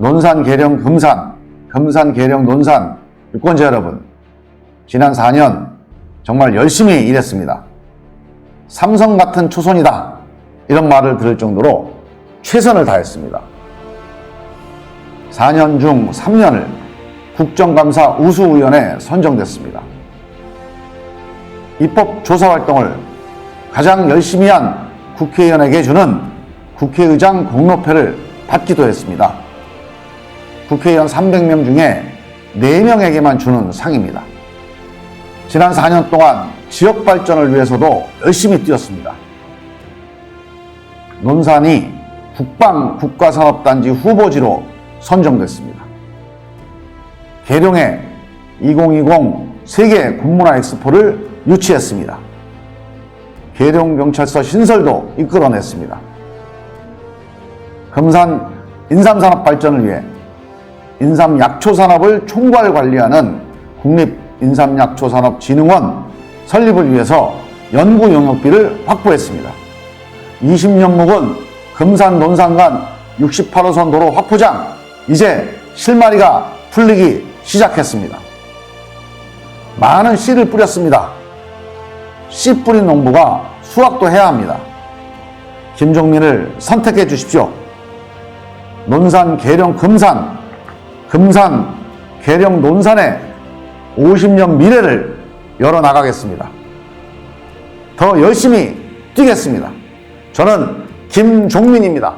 논산, 계령, 금산, 금산, 계령, 논산 유권자 여러분, 지난 4년 정말 열심히 일했습니다. 삼성 같은 초선이다. 이런 말을 들을 정도로 최선을 다했습니다. 4년 중 3년을 국정감사 우수위원회 선정됐습니다. 입법 조사 활동을 가장 열심히 한 국회의원에게 주는 국회의장 공로패를 받기도 했습니다. 국회의원 300명 중에 4명에게만 주는 상입니다. 지난 4년 동안 지역 발전을 위해서도 열심히 뛰었습니다. 논산이 국방 국가산업단지 후보지로 선정됐습니다. 계룡에 2020 세계 군문화 엑스포를 유치했습니다. 계룡경찰서 신설도 이끌어냈습니다. 금산 인삼산업 발전을 위해 인삼 약초 산업을 총괄 관리하는 국립인삼약초산업진흥원 설립을 위해서 연구 용역비를 확보했습니다. 20년 묵은 금산 논산 간 68호선 도로 확포장 이제 실마리가 풀리기 시작했습니다. 많은 씨를 뿌렸습니다. 씨 뿌린 농부가 수확도 해야 합니다. 김종민을 선택해 주십시오. 논산, 계령, 금산, 금산, 계령, 논산의 50년 미래를 열어나가겠습니다. 더 열심히 뛰겠습니다. 저는 김종민입니다.